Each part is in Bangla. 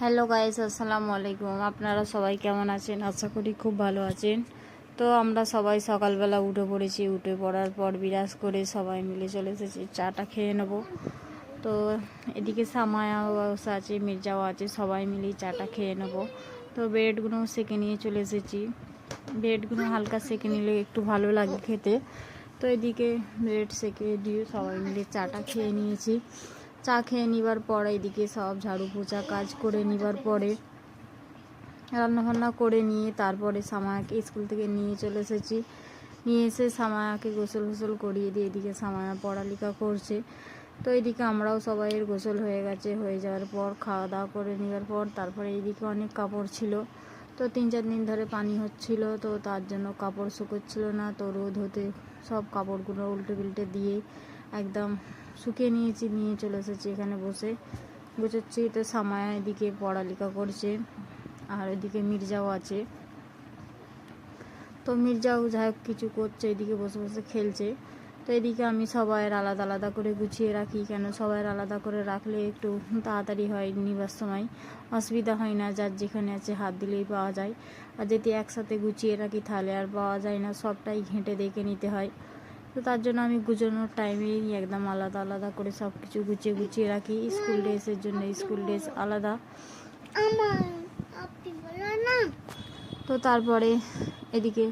হ্যালো গাইস, আসসালামু আলাইকুম। আপনারা সবাই কেমন আছেন? আশা করি খুব ভালো আছেন। তো আমরা সবাই সকালবেলা উঠে পড়েছি। উঠে পড়ার পর বিরাজ করে সবাই মিলে চলে এসেছি। চাটা খেয়ে নেব। তো এদিকে সামায়াও আছে, মির্জাও আছে, সবাই মিলে চাটা খেয়ে নেব। তো ব্রেডগুলো সেঁকে নিয়ে চলে এসেছি। ব্রেডগুলো হালকা সেঁকে নিলে একটু ভালো লাগে খেতে। তো এদিকে ব্রেড সেঁকে দিয়ে সবাই মিলে চাটা খেয়ে নিয়েছি। চা খেয়ে নিবার পর এদিকে সব ঝাড়ু পোছা কাজ করে নিবার পরে রান্নাবান্না করে নিয়ে তারপরে সামায়াকে স্কুল থেকে নিয়ে চলে এসেছি। নিয়ে এসে সামায়াকে গোসল গোসল করিয়ে দিয়ে এদিকে সামায়া পড়ালেখা করছে। তো এদিকে আমরাও সবাইয়ের গোসল হয়ে গেছে, হয়ে যাওয়ার পর খাওয়া দাওয়া করে নেওয়ার পর তারপরে এইদিকে অনেক কাপড় ছিল। তো তিন চার দিন ধরে পানি হচ্ছিল, তো তার জন্য কাপড় শুকোচ্ছিল না। তো রোদ হতে সব কাপড়গুলো উল্টে পিল্টে দিয়ে একদম শুকিয়ে নিয়েছি, নিয়ে চলে এসেছি এখানে বসে। গুছোচ্ছি তো সামায়া এদিকে পড়ালেখা করছে, আর এদিকে মির্জাও আছে। তো মির্জাও যাই কিছু করছে, এদিকে বসে বসে খেলছে। তো এদিকে আমি সবাইয়ের আলাদা আলাদা করে গুছিয়ে রাখি, কেন সবাইয়ের আলাদা করে রাখলে একটু তাড়াতাড়ি হয় নিবার সময়। অসুবিধা হয় না, যার যেখানে আছে হাত দিলেই পাওয়া যায়। আর যদি একসাথে গুছিয়ে রাখি তাহলে আর পাওয়া যায় না, সবটাই ঘেঁটে দেখে নিতে হয়। তো তার জন্য আমি গুছোনোর টাইমেই একদম আলাদা আলাদা করে সব কিছু গুছিয়ে গুছিয়ে রাখি। স্কুল ড্রেসের জন্য স্কুল ড্রেস আলাদা। তো তারপরে এদিকে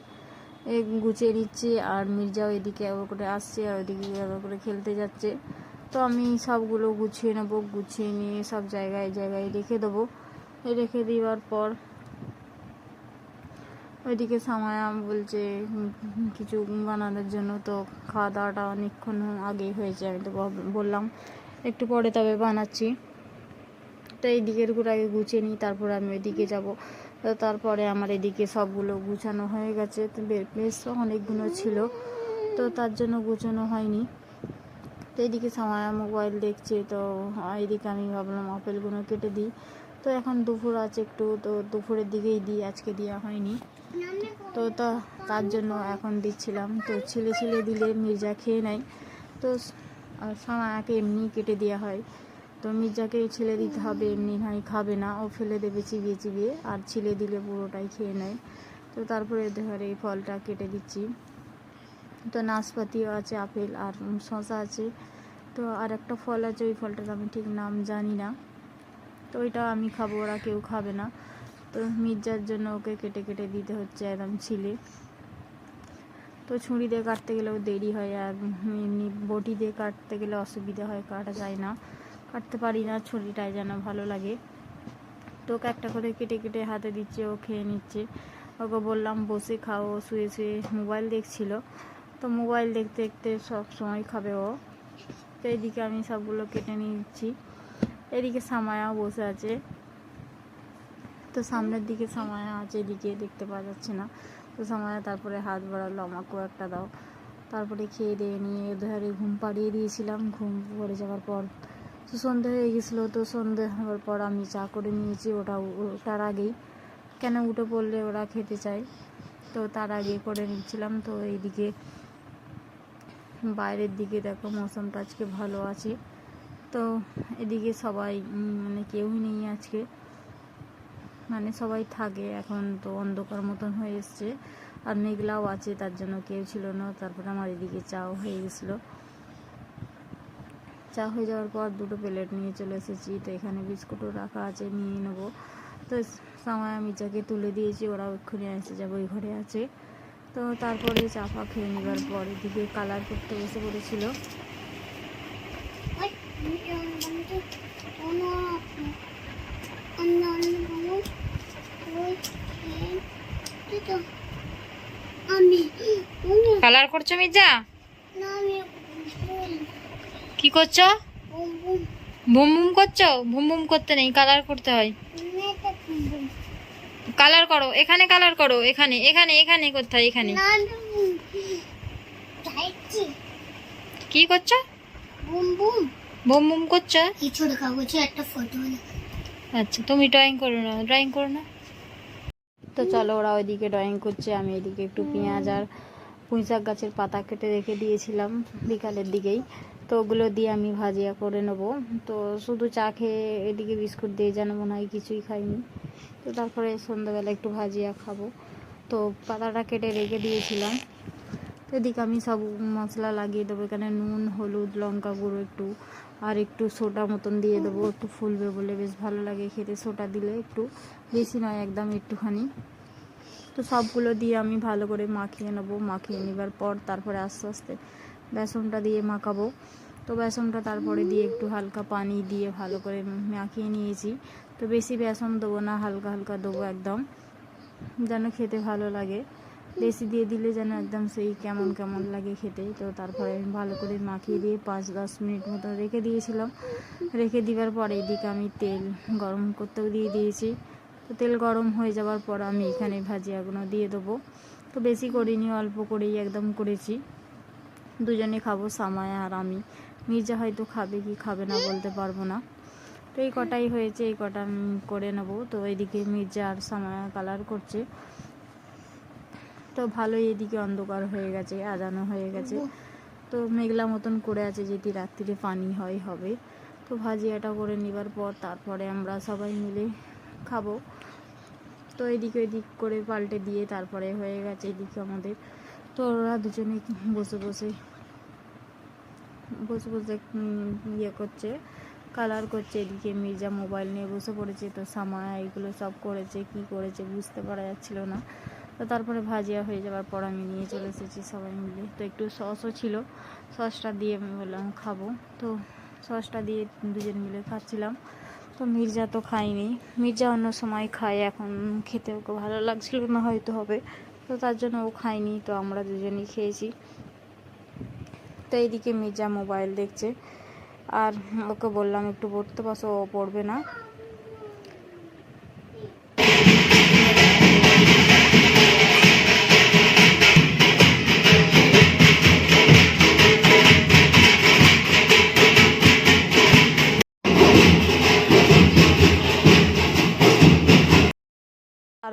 গুছিয়ে নিচ্ছি আর মির্জাও এদিকে আবার করে আসছে আর ওদিকে আবার করে খেলতে যাচ্ছে। তো আমি সবগুলো গুছিয়ে নেব গুছিয়ে নিয়ে সব জায়গায় জায়গায় রেখে দেবো। রেখে দেওয়ার পর ওইদিকে সামায়া বলছে কিছু বানানোর জন্য তো খাওয়া দাওয়াটা অনেকক্ষণ আগেই হয়েছে আমি তো বললাম। একটু পরে তবে বানাচ্ছি। তো এই দিকের আগে গুছিয়ে নিই, তারপর আমি ওইদিকে যাব। তারপরে আমার এদিকে সবগুলো গুছানো হয়ে গেছে। তো বেশ অনেকগুলো ছিল, তো তার জন্য গুছানো হয়নি। তো এদিকে সামায়া মোবাইল দেখছে, তো এইদিকে আমি ভাবলাম আপেলগুলো কেটে দিই। তো এখন দুপুর আছে, একটু তো দুপুরের দিকেই দিই, আজকে দেওয়া হয়নি। তো তা তার জন্য এখন দিচ্ছিলাম। তো ছিলে ছিলে দিলে মির্জা খেয়ে নেয়। তো স- আর সামায়াকে এমনি কেটে দেওয়া হয়। তো মির্জাকে ছেলে দিতে হবে, এমনি নাই খাবে না। ও ফেলে দেবে চিবিয়ে চিবিয়ে, আর ছিলে দিলে পুরোটাই খেয়ে নেয়। তো তারপরে ধরে এই ফলটা কেটে দিচ্ছি। তো নাশপাতিও আছে, আপেল আর শশা আছে। তো আর একটা ফল আছে, ওই ফলটার আমি ঠিক নাম জানি না। তো ওইটা আমি খাব, ওরা কেউ খাবে না। তো মির্জার জন্য ওকে কেটে কেটে দিতে হচ্ছে একদম ছিলে। তো ছুরি দিয়ে কাটতে গেলেও দেরি হয় আর এমনি বটি দিয়ে কাটতে গেলে অসুবিধা হয়, কাটা যায় না। কাটতে পারি না, ছুরিটাই যেন ভালো লাগে। তো ওকে একটা করে কেটে কেটে হাতে দিচ্ছে, ও খেয়ে নিচ্ছে। ওকে বললাম, বসে খাও। শুয়ে শুয়ে মোবাইল দেখছিল। তো মোবাইল দেখতে দেখতে সব সময় খাবে ও। তো এদিকে আমি সবগুলো কেটে নিচ্ছি। এদিকে সামায়াও বসে আছে। তো সামনের দিকে সামায়া আছে, এদিকে দেখতে পাওয়া যাচ্ছে না। তো সামায়া তারপরে হাত বাড়ালো, আমাকেও একটা দাও। তারপরে খেয়ে দিয়ে নিয়ে ধরে ঘুম পাড়িয়ে দিয়েছিলাম। ঘুম পড়ে যাওয়ার পর তো সন্ধে হয়ে গেছিল। তো সন্ধে হওয়ার পর আমি চা করে নিয়েছি, ওটা ওটার আগেই। কেন উঠে পড়লে ওরা খেতে চায়? তো তার আগে করে নিচ্ছিলাম। তো এইদিকে বাইরের দিকে দেখো, মৌসুমটা আজকে ভালো আছে। তো এদিকে সবাই মানে কেউই নেই আজকে। মানে সবাই থাকে, এখন তো অন্ধকার মতন হয়ে এসছে। আর মেঘলাও আছে, তার জন্য কেউ ছিল না। তারপরে আমার এদিকে চাও হয়ে গেছিল। চা হয়ে যাওয়ার পর দুটো প্লেট নিয়ে চলে এসেছি। তো এখানে বিস্কুটও রাখা আছে, নিয়ে নেব। তো সময় আমি চাকে তুলে দিয়েছি ওরা ওক্ষুনি এসে যাব, ওই ঘরে আছে। তো তারপরে চা ফা খেয়ে নেবার পর এদিকে কালার করতে বসে পড়েছিল ওই আমি অন্য অন্য অন্য বলো ওই এই তো আমি অন্য কালার করছ মির্জা? বুম কি করছ? বুম বুম করছ? বুম ভুম করতে নেই কালার করতে হয়। বুম বুম কালার করো এখানে কালার করো এখানে এখানে এখানে করতে হয় এখানে। বুম কি করছ? বুম বুম করছ? এই কাগজে একটা ফটো আচ্ছা তুমি ড্রয়িং করো না ড্রয়িং করো না। তো চলো ওরা ওইদিকে ড্রয়িং করছে আমি এদিকে একটু পেঁয়াজ আর পুঁই শাক গাছের পাতা কেটে রেখে দিয়েছিলাম বিকালের দিকেই। তো ওগুলো দিয়ে আমি ভাজিয়া করে নেব। তো শুধু চা খেয়ে এদিকে বিস্কুট দিয়ে যেন মনে হয় কিছুই খাইনি। তো তারপরে সন্ধ্যাবেলা একটু ভাজিয়া খাব। তো পাতাটা কেটে রেখে দিয়েছিলাম। এদিকে আমি সব মশলা লাগিয়ে দেবো। এখানে নুন, হলুদ, লঙ্কা গুঁড়ো একটু আর একটু সোটা মতন দিয়ে দেবো। একটু ফুলবে বলে বেশ ভালো লাগে খেতে। সোটা দিলে একটু বেশি নয়, একদম একটুখানি। তো সবগুলো দিয়ে আমি ভালো করে মাখিয়ে নেব, মাখিয়ে নেবার পর তারপরে আস্তে আস্তে বেসনটা দিয়ে মাখাবো। তো বেসনটা তারপরে দিয়ে একটু হালকা পানি দিয়ে ভালো করে মাখিয়ে নিয়েছি। তো বেশি বেসন দেবো না, হালকা হালকা দেবো একদম, যেন খেতে ভালো লাগে। বেশি দিয়ে দিলে যেন একদম সেই কেমন কেমন লাগে খেতে। তো তারপরে আমি ভালো করে মাখিয়ে দিয়ে পাঁচ দশ মিনিট মতো রেখে দিয়েছিলাম। রেখে দেওয়ার পরে এদিকে আমি তেল গরম করতেও দিয়ে দিয়েছি। তো তেল গরম হয়ে যাওয়ার পর আমি এখানে ভাজিয়াগুলো দিয়ে দেবো। তো বেশি করিনি, অল্প করেই একদম করেছি। দুজনে খাব, সামায়া আর আমি। মির্জা হয়তো খাবে কি খাবে না বলতে পারব না। তো এই কটাই হয়েছে, এই কটা আমি করে নেব। তো এদিকে মির্জা আর সামায়া কালার করছে। তো ভালোই এদিকে অন্ধকার হয়ে গেছে আজানো হয়ে গেছে। তো মেঘলা মতন করে আছে যেটি রাত্রিরে পানি হয়, হবে। তো ভাজিয়াটা করে নেবার পর তারপরে আমরা সবাই মিলে খাব। তো এদিকে এদিক করে পাল্টে দিয়ে তারপরে হয়ে গেছে এদিকে আমাদের। তো ওরা দুজনে বসে বসে বসে বসে ইয়ে করছে কালার করছে এদিকে। মির্জা মোবাইল নিয়ে বসে পড়েছে, তো সামায়া এগুলো সব করেছে, কি করেছে বুঝতে পারা যাচ্ছিল না। তো তারপরে ভাজিয়া হয়ে যাওয়ার পর আমি নিয়ে চলে এসেছি সবাই মিলে। তো একটু সসও ছিল, সসটা দিয়ে আমি বললাম খাব। তো সসটা দিয়ে দুজন মিলে খাচ্ছিলাম। তো মির্জা তো খাইনি মির্জা অন্য সময় খায়, এখন খেতে ওকে ভালো লাগছিল না, হয়তো হবে। তো তার জন্য ও খায়নি, তো আমরা দুজনেই খেয়েছি। তো এইদিকে মির্জা মোবাইল দেখছে। আর ওকে বললাম, একটু পড়তে বসো, ও পড়বে না।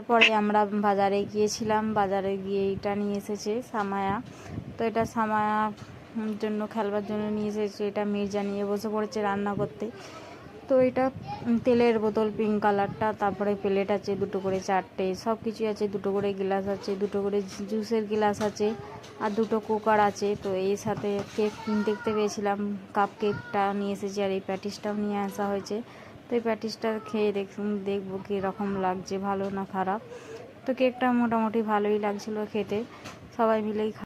তারপরে আমরা বাজারে গিয়েছিলাম। বাজারে গিয়ে এটা নিয়ে এসেছে সামায়া। তো এটা সামায়া জন্য, খেলবার জন্য নিয়ে এসেছে। এটা মির্জা নিয়ে বসে পড়েছে রান্না করতে। তো এটা তেলের বোতল পিঙ্ক কালারটা তারপরে প্লেট আছে দুটো করে, চারটে সব কিছুই আছে, দুটো করে গ্লাস আছে, দুটো করে জুসের গ্লাস আছে, আর দুটো কুকার আছে। তো এই সাথে কেক দেখতে পেয়েছিলাম। কাপ কেকটা নিয়ে এসেছি আর এই প্যাটিসটাও নিয়ে আসা হয়েছে। তো এই প্যাটিসটা খেয়ে দেখ দেখব কীরকম লাগছে, ভালো না খারাপ। তো কেকটা মোটামুটি ভালোই লাগছিল খেতে, সবাই মিলেই